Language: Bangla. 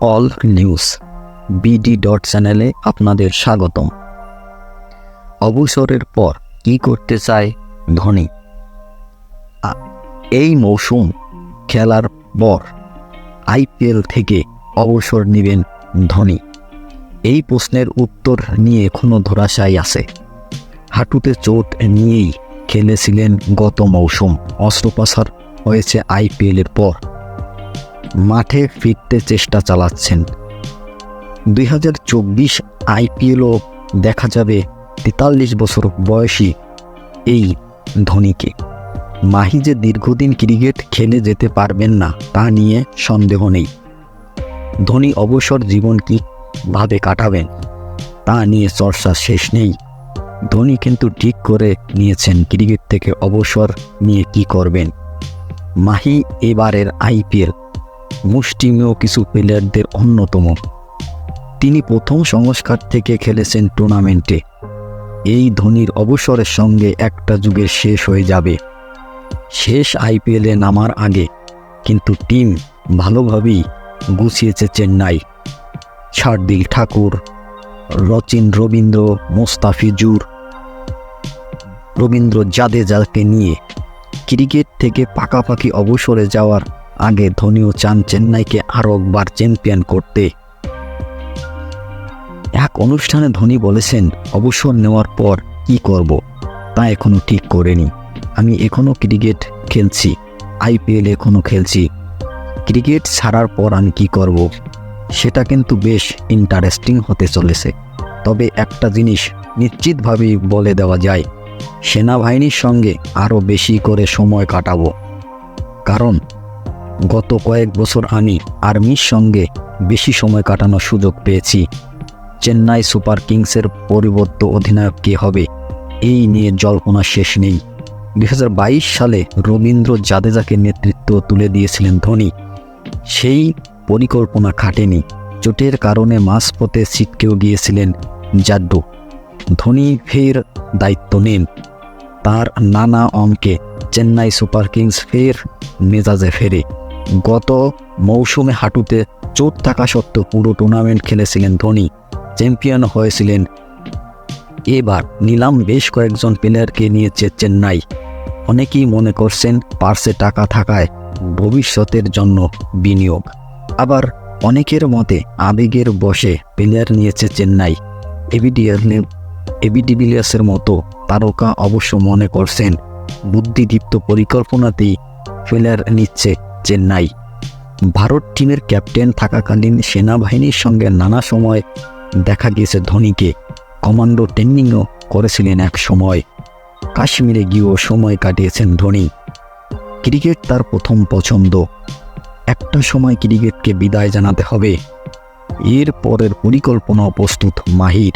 অল নিউজ, বিডি ডট চ্যানেলে আপনাদের স্বাগতম। অবসরের পর কি করতে চায় ধোনি? এই মৌসুম খেলার পর আইপিএল থেকে অবসর নেবেন ধোনি। এই প্রশ্নের উত্তর নিয়ে এখনও ধরাশায়ী আছে। হাঁটুতে চোট নিয়েই খেলেছিলেন গত মৌসুম। অস্ত্রোপচার হয়েছে আইপিএলের পর। মাঠে ফিরতে চেষ্টা চালাচ্ছেন। দুই হাজার চব্বিশ আইপিএলও দেখা যাবে তেতাল্লিশ বছর বয়সী এই ধোনিকে। মাহি যে দীর্ঘদিন ক্রিকেট খেলে যেতে পারবেন না, তা নিয়ে সন্দেহ নেই। ধোনি অবসর জীবন কীভাবে কাটাবেন, তা নিয়ে চর্চা শেষ নেই। ধোনি কিন্তু ঠিক করে নিয়েছেন ক্রিকেট থেকে অবসর নিয়ে কি করবেন। মাহি এবারের আইপিএল মুষ্টিমেয় কিছু প্লেয়ারদের অন্যতম। তিনি প্রথম সংস্কার থেকে খেলেছেন টুর্নামেন্টে এই ধোনির অবসরের সঙ্গে একটা যুগের শেষ হয়ে যাবে। শেষ আইপিএলে নামার আগে কিন্তু টিম ভালোভাবেই গুছিয়েছে চেন্নাই। শার্দিল ঠাকুর, রচিন রবীন্দ্র মোস্তাফিজুর, রবীন্দ্র জাদেজাকে নিয়ে ক্রিকেট থেকে পাকাপাকি অবসরে যাওয়ার আগে ধোনিও চান চেন্নাইকে আরও একবার চ্যাম্পিয়ন করতে। এক অনুষ্ঠানে ধোনি বলেছেন, অবসর নেওয়ার পর কি করব? তা এখনও ঠিক করেনি। আমি এখনও ক্রিকেট খেলছি আইপিএল এখনও খেলছি। ক্রিকেট ছাড়ার পর আমি কি করব? সেটা কিন্তু বেশ ইন্টারেস্টিং হতে চলেছে। তবে একটা জিনিস নিশ্চিতভাবেই বলে দেওয়া যায়, সেনাবাহিনীর সঙ্গে আরও বেশি করে সময় কাটাবো। কারণ গত কয়েক বছর আমি আর্মির সঙ্গে বেশি সময় কাটানোর সুযোগ পেয়েছি। চেন্নাই সুপার কিংসের পরিবর্ত অধিনায়ক কে হবে, এই নিয়ে জল্পনা শেষ নেই। দু হাজার বাইশ সালে রবীন্দ্র জাদেজাকে নেতৃত্ব তুলে দিয়েছিলেন ধোনি। সেই পরিকল্পনা খাটেনি। চোটের কারণে মাঝপথে ছিটকেও গিয়েছিলেন জাড্ডু। ধোনি ফের দায়িত্ব নেন। তার নানা অঙ্কে চেন্নাই সুপার কিংস ফের মেজাজে ফেরে। গত মৌসুমে হাঁটুতে চোট থাকা সত্ত্বেও পুরো টুর্নামেন্ট খেলেছিলেন ধোনি চ্যাম্পিয়ন হয়েছিলেন এবার। নিলাম বেশ কয়েকজন প্লেয়ারকে নিয়েছে চেন্নাই। অনেকেই মনে করছেন পার্সে টাকা থাকায় ভবিষ্যতের জন্য বিনিয়োগ। আবার অনেকের মতে আবেগের বসে প্লেয়ার নিয়েছে চেন্নাই। এবিডিএলে এবিডিবিলিয়াসের মতো তারকা অবশ্য মনে করছেন, বুদ্ধিদীপ্ত পরিকল্পনাতেই প্লেয়ার নিচ্ছে চেন্নাই। ভারত টিমের ক্যাপ্টেন থাকাকালীন সেনাবাহিনীর সঙ্গে নানা সময় দেখা গিয়েছে ধোনিকে। কমান্ডো ট্রেনিংও করেছিলেন এক সময়। কাশ্মীরে গিয়েও সময় কাটিয়েছেন ধোনি। ক্রিকেট তার প্রথম পছন্দ। একটা সময় ক্রিকেটকে বিদায় জানাতে হবে। এর পরের পরিকল্পনা প্রস্তুত মাহির।